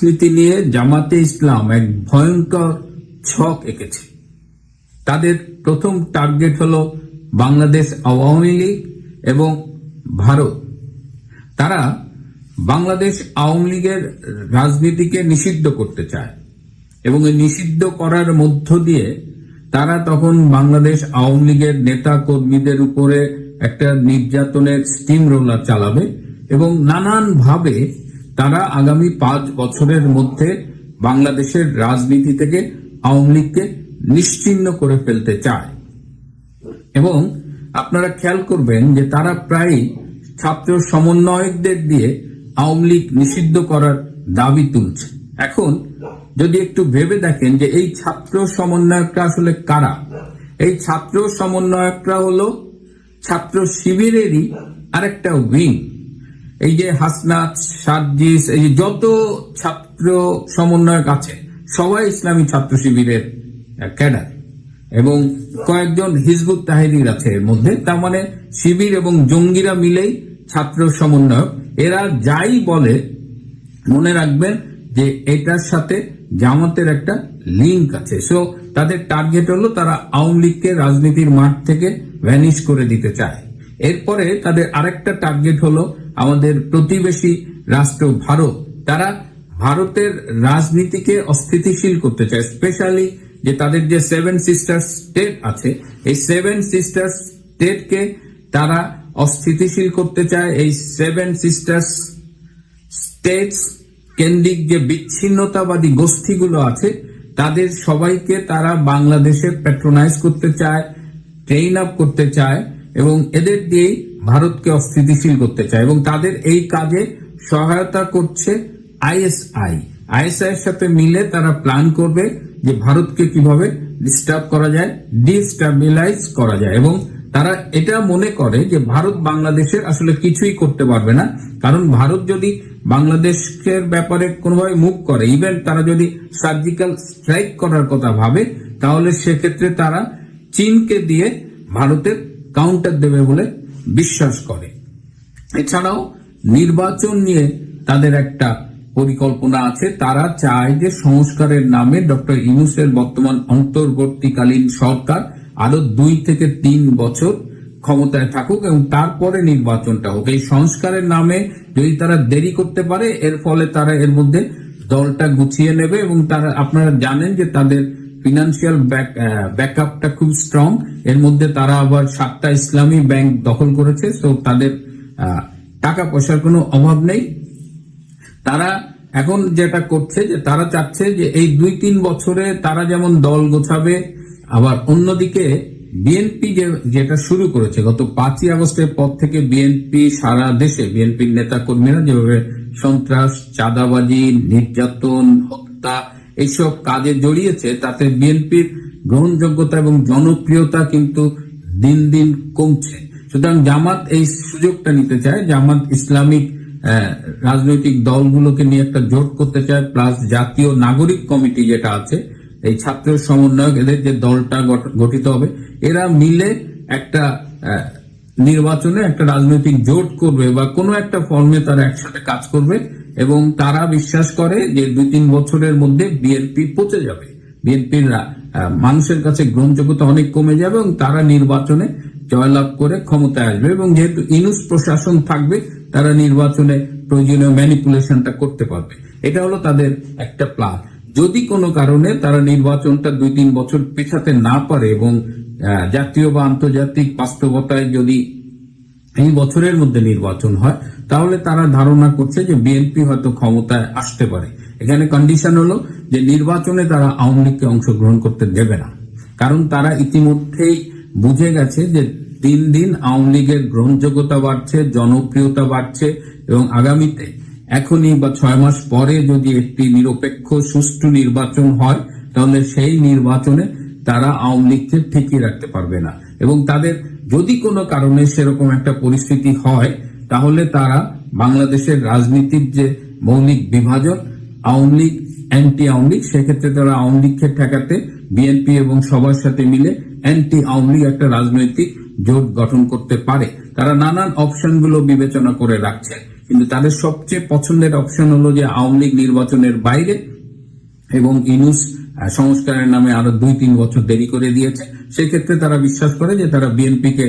রাজনীতি নিয়ে জামাতে ইসলাম এক ভয়ঙ্কর ছক এঁকেছে। তাদের প্রথম টার্গেট হল বাংলাদেশ আওয়ামী লীগ এবং ভারত। তারা বাংলাদেশ আওয়ামী লীগের রাজনীতিকে নিষিদ্ধ করতে চায় এবং এই নিষিদ্ধ করার মধ্য দিয়ে তারা তখন বাংলাদেশ আওয়ামী লীগের নেতা কর্মীদের উপরে একটা নির্যাতনের স্টিম রোলার চালাবে এবং নানান ভাবে তারা আগামী পাঁচ বছরের মধ্যে বাংলাদেশের রাজনীতি থেকে আওয়ামী লীগকে নিশ্চিহ্ন করে ফেলতে চায়। এবং আপনারা খেয়াল করবেন যে তারা প্রায় ছাত্র সমন্বয়কদের দিয়ে আওয়ামী লীগ নিষিদ্ধ করার দাবি তুলছে। এখন যদি একটু ভেবে দেখেন যে এই ছাত্র সমন্বয়করা আসলে কারা? এই ছাত্র সমন্বয়করা হলো ছাত্র শিবিরেরই আরেকটা উইং। এই যে হাসনাত, সার্জিস, এই যে যত ছাত্র সমন্বয়ক আছে, সবাই ইসলামী ছাত্র শিবিরের ক্যাডার। এবং কয়েকজন হিজবুত তাহিরির আছে এর মধ্যে, তার মানে শিবির এবং জঙ্গিরা মিলেই ছাত্র সমন্বয়ক। এরা যাই বলে, মনে রাখবেন যে এটার সাথে জামাতের একটা লিঙ্ক আছে। সো তাদের টার্গেট হলো তারা আওয়ামী লীগকে রাজনীতির মাঠ থেকে ভ্যানিশ করে দিতে চায়। এরপরে তাদের আরেকটা টার্গেট হলো আমাদের প্রতিবেশী রাষ্ট্র ভারত। তারা ভারতের রাজনীতিকে অস্থিতিশীল করতে চায় স্পেশালি যে তাদের যে সেভেন সিস্টার স্টেট আছে, এই সেভেন সিস্টার স্টেটকে তারা অস্থিতিশীল করতে চায়। এই সেভেন সিস্টার স্টেটস কেন্দ্রিক যে বিচ্ছিন্নতাবাদী গোষ্ঠীগুলো আছে, তাদের সবাইকে তারা বাংলাদেশে প্যাট্রোনাইজ করতে চায় ট্রেন আপ করতে চায়। এবং এদের দিয়েই ভারতকে অস্থিতিশীল করতে চায় এবং তাদের এই কাজে সহায়তা করছে আইএসআই। আইএসআই এর সাথে মিলে তারা প্ল্যান করবে যে ভারতকে কীভাবে ডিস্টার্ব করা যায় ডিস্টাবিলাইজ করা যায় এবং তারা এটা মনে করে যে ভারত বাংলাদেশের আসলে কিছুই করতে পারবে না। কারণ ভারত যদি বাংলাদেশের ব্যাপারে কোনোভাবে মুখ করে ইভেন তারা যদি সার্জিক্যাল স্ট্রাইক করার কথা ভাবে, তাহলে সেক্ষেত্রে তারা চীনকে দিয়ে ভারতের কাউন্টার দেবে বলে বিশ্বাস করে। এছাড়াও নির্বাচন নিয়ে তাদের একটা পরিকল্পনা আছে। তারা চায় যে সংস্কারের নামে ডক্টর ইউনুসের বর্তমান অন্তর্বর্তীকালীন সরকার আরও দুই থেকে তিন বছর ক্ষমতায় থাকুক এবং তারপরে নির্বাচনটা হোক। এই সংস্কারের নামে যদি তারা দেরি করতে পারে, এর ফলে তারা এর মধ্যে দলটা গুছিয়ে নেবে এবং তারা, আপনারা জানেন যে তাদের ফিনান্সিয়াল ব্যাকআপটা খুব স্ট্রং এর মধ্যে তারা আবার সাতটা ইসলামী ব্যাংক দখল করেছে তো তাদের টাকা পয়সার কোনো অভাব নেই। তারা এখন যেটা করছে যে, তারা চাচ্ছে যে এই দুই তিন বছরে তারা যেমন দল গোছাবে, আবার অন্যদিকে বিএনপি যেটা শুরু করেছে, গত পাঁচই আগস্টের পর থেকে বিএনপি সারা দেশে বিএনপির নেতা কর্মীরা যেভাবে সন্ত্রাস, চাঁদাবাজি, নির্যাতন, হত্যা এইসব কাজে জড়িয়েছে, তাতে বিএনপির গ্রহণযোগ্যতা এবং জনপ্রিয়তা কিন্তু দিন দিন কমছে। সুতরাং জামাত এই সুযোগটা নিতে চায়, জামাত ইসলামিক রাজনৈতিক দলগুলোকে নিয়ে একটা জোট করতে চায়, প্লাস জাতীয় নাগরিক কমিটি যেটা আছে, এই ছাত্র সমন্বয়ক এদের যে দলটা গঠ- গঠিত হবে, এরা মিলে একটা নির্বাচনে একটা রাজনৈতিক জোট করবে বা কোনো একটা ফর্মে তারা একসাথে কাজ করবে। এবং তারা বিশ্বাস করে যে দুই তিন বছরের মধ্যে বিএনপি পচে যাবে। বিএনপির মানুষের কাছে গ্রহণযোগ্যতা অনেক কমে যাবে এবং তারা নির্বাচনে জয়লাভ করে ক্ষমতায় আসবে এবং যেহেতু ইনুস প্রশাসন থাকবে, তারা নির্বাচনে প্রয়োজনীয় ম্যানিপুলেশনটা করতে পারবে। এটা হলো তাদের একটা প্ল্যান যদি কোনো কারণে তারা নির্বাচনটা দুই তিন বছর পেছাতে না পারে এবং জাতীয় বা আন্তর্জাতিক বাস্তবতায় যদি এই বছরের মধ্যে নির্বাচন হয়, তাহলে তারা ধারণা করছে যে বিএনপি হয়তো ক্ষমতায় আসতে পারে। এখানে কন্ডিশন হলো যে নির্বাচনে তারা আওয়ামী লীগকে অংশগ্রহণ করতে দেবে না। কারণ তারা ইতিমধ্যেই বুঝে গেছে যে দিন দিন আওয়ামী লীগের গ্রহণযোগ্যতা বাড়ছে, জনপ্রিয়তা বাড়ছে এবং আগামীতে এখনই বা ছয় মাস পরে যদি একটি নিরপেক্ষ, সুষ্ঠু নির্বাচন হয়, তাহলে সেই নির্বাচনে তারা আওয়ামী লীগকে ঠিকই রাখতে পারবে না। এবং তাদের যদি কোনো কারণে সেরকম একটা পরিস্থিতি হয়, তাহলে তারা বাংলাদেশের রাজনীতির যে মৌলিক বিভাজন, আওয়ামী লীগ অ্যান্টি আওয়ামী লীগ, সেক্ষেত্রে তারা আওয়ামী লীগকে ঠেকাতে বিএনপি এবং সবার সাথে মিলে অ্যান্টি আওয়ামী লীগ একটা রাজনৈতিক জোট গঠন করতে পারে। তারা নানান অপশনগুলো বিবেচনা করে রাখছে। কিন্তু তাদের সবচেয়ে পছন্দের অপশন হলো যে আওয়ামী লীগ নির্বাচনের বাইরে এবং ইনুস সংস্কারের নামে আরও দুই, তিন বছর দেরি করে দিয়েছে। সেক্ষেত্রে তারা বিশ্বাস করে যে তারা বিএনপিকে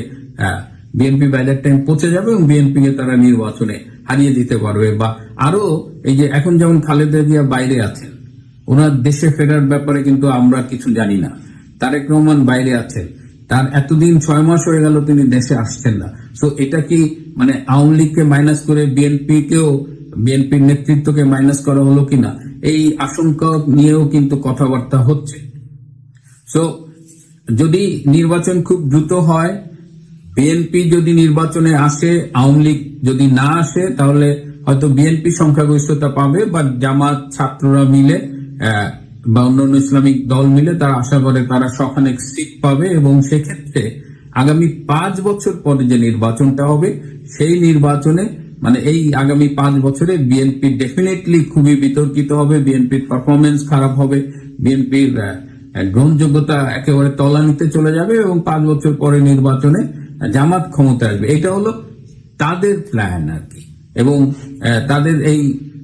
বিএনপি বাইরের টাইম পৌঁছে যাবে এবং বিএনপি কে তারা নির্বাচনে হারিয়ে দিতে পারবে। বা আরও এই যে এখন যেমন খালেদা জিয়া বাইরে আছেন, ওনার দেশে ফেরার ব্যাপারে কিন্তু আমরা কিছু জানি না। তারেক রহমান বাইরে আছেন, তার এতদিন ছয় মাস হয়ে গেল তিনি দেশে আসছেন না। তো এটা কি মানে আওয়ামী লীগকে মাইনাস করে বিএনপি কেও বিএনপির নেতৃত্বকে মাইনাস করা হলো কিনা? এই আশঙ্কা নিয়েও কিন্তু কথাবার্তা হচ্ছে। সো যদি নির্বাচন খুব দ্রুত হয় বিএনপি যদি নির্বাচনে আসে, আওয়ামী লীগ যদি না আসে, তাহলে হয়তো বিএনপি সংখ্যাগরিষ্ঠতা পাবে, বা জামাত ছাত্ররা মিলে বা অন্যান্য ইসলামিক দল মিলে তারা আশা করে তারা সখানেক সিট পাবে, এবং সেক্ষেত্রে আগামী পাঁচ বছর পরে যে নির্বাচনটা হবে, সেই নির্বাচনে মানে এই আগামী পাঁচ বছরে বিএনপি ডেফিনেটলি খুবই বিতর্কিত হবে বিএনপির পারফরমেন্স খারাপ হবে বিএনপির গ্রহণযোগ্যতা একেবারে তলানিতে চলে যাবে এবং পাঁচ বছর পরে নির্বাচনে জামাত ক্ষমতা আসবে। এটা হলো তাদের প্ল্যান আর কি এবং তাদের এই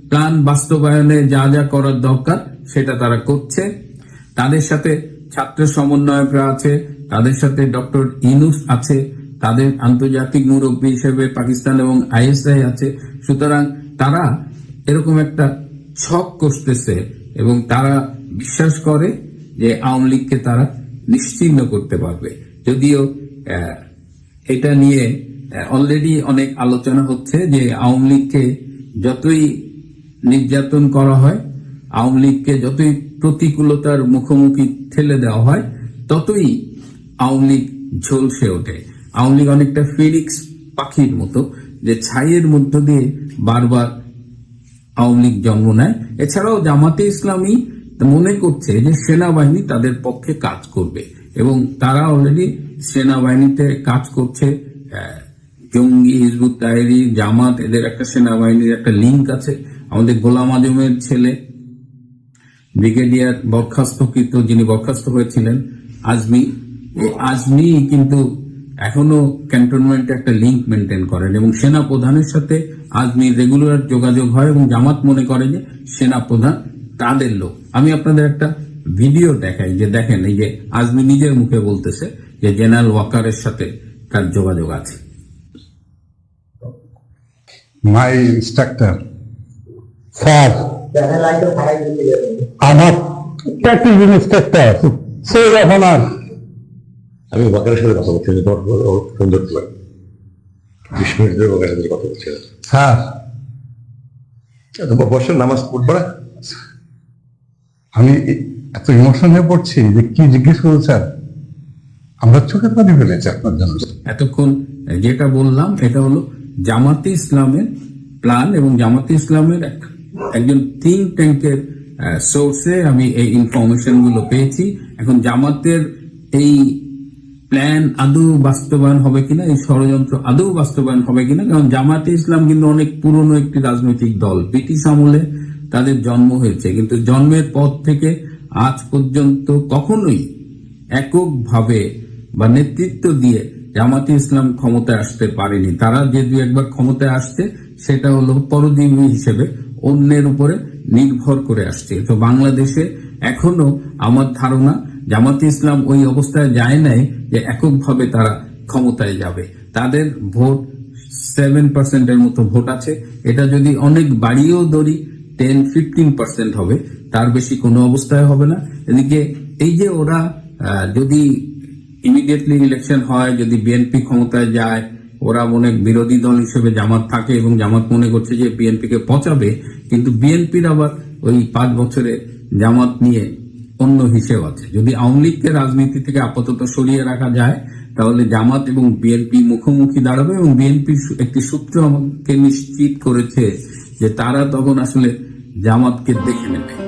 প্ল্যান বাস্তবায়নে যা যা করার দরকার সেটা তারা করছে। তাদের সাথে ছাত্র সমন্বয়করা আছে, তাদের সাথে ডক্টর ইনুস আছে তাদের আন্তর্জাতিক মুরব্বী হিসেবে পাকিস্তান এবং আইএসআই আছে। সুতরাং তারা এরকম একটা ছক কষতেছে এবং তারা বিশ্বাস করে যে আওয়ামী লীগকে তারা নিশ্চিহ্ন করতে পারবে। যদিও এটা নিয়ে অলরেডি অনেক আলোচনা হচ্ছে যে আওয়ামী লীগকে যতই নির্যাতন করা হয়, আওয়ামী লীগকে যতই প্রতিকূলতার মুখোমুখি ঠেলে দেওয়া হয়, ততই আওয়ামী লীগ ঝলসে ওঠে। আওয়ামী লীগ অনেকটা ফিনিক্স পাখির মতো, যে ছাইয়ের মধ্য দিয়ে বারবার আওয়ামী লীগ জন্ম নেয়। এছাড়াও জামাতে ইসলামী মনে করছে যে সেনাবাহিনী তাদের পক্ষে কাজ করবে এবং তারা অলরেডি সেনাবাহিনীতে কাজ করছে। জঙ্গি, হিজবুত তাহেরি জামাত, এদের একটা সেনাবাহিনীর একটা লিঙ্ক আছে। আমাদের গোলাম আজমের ছেলে, ব্রিগেডিয়ার বরখাস্তকৃত যিনি বরখাস্ত হয়েছিলেন, আজমি। আজমি কিন্তু এখনও ক্যান্টনমেন্টে একটা লিঙ্ক মেনটেন করেন এবং সেনা প্রধানের সাথে আজমির রেগুলার যোগাযোগ হয় এবং জামাত মনে করে যে সেনা প্রধান তাদের লোক। আমি আপনাদের একটা ভিডিও দেখাই যে দেখেন এই যে আজমি নিজের মুখে বলতেছে যে জেনারেল ওয়াকারের সাথে তার যোগাযোগ আছে। মাই ইনস্ট্রাক্টর স্যার আমার প্র্যাকটিস ইনস্ট্রাক্টর সে এখন আর আমি ওয়াকারের সাথে কথা বলছি তোমার ফোন বিশ মিনিট ধরে ওয়াকারের সাথে কথা বলছি। স্যার তোমার বর্ষের নামাজ পড়বা না? আমি এত ইমোশন হয়ে পড়ছি যে কি জিজ্ঞেস করুন স্যার? আমরা চোখের পানি ফেলেছি আপনার জন্য। এতক্ষণ যেটা বললাম এটা হলো জামাতে ইসলামের প্ল্যান এবং জামাতে ইসলামের এক- একজন থিঙ্ক ট্যাঙ্কের সোর্সে আমি এই ইনফরমেশনগুলো পেয়েছি। এখন জামাতের এই প্ল্যান আদৌ বাস্তবায়ন হবে কিনা, এই ষড়যন্ত্র আদৌ বাস্তবায়ন হবে কিনা, কারণ জামাতে ইসলাম কিন্তু অনেক পুরনো একটি রাজনৈতিক দল। ব্রিটিশ আমলে তাদের জন্ম হয়েছে, কিন্তু জন্মের পর থেকে আজ পর্যন্ত কখনোই এককভাবে বা নেতৃত্ব দিয়ে জামাতে ইসলাম ক্ষমতায় আসতে পারেনি। তারা যে দু একবার ক্ষমতায় আসছে, সেটা হলো পরজীবী হিসেবে অন্যের উপরে নির্ভর করে আসছে। তো বাংলাদেশে এখনও আমার ধারণা জামাতে ইসলাম ওই অবস্থায় যায় নাই যে এককভাবে তারা ক্ষমতায় যাবে। তাদের ভোট সেভেন পার্সেন্টের মতো ভোট আছে। এটা যদি অনেক বাড়িয়েও ধরি টেন ফিফটিন পার্সেন্ট হবে, তার বেশি কোনো অবস্থায় হবে না। এদিকে এই যে ওরা যদি ইমিডিয়েটলি ইলেকশন হয়, যদি বিএনপি ক্ষমতায় যায়, ওরা মনে বিরোধী দল হিসেবে জামাত থাকে এবং জামাত মনে করছে যে বিএনপি কে পচাবে, কিন্তু বিএনপির আবার ওই পাঁচ বছরে জামাত নিয়ে অন্য হিসেব আছে। যদি আওয়ামী লীগকে রাজনীতি থেকে আপাতত সরিয়ে রাখা যায়, তাহলে জামাত এবং বিএনপি মুখোমুখি দাঁড়াবে এবং বিএনপি একটি সূত্র আমাকে নিশ্চিত করেছে যে তারা তখন আসলে জামাতকে দেখে নেবে।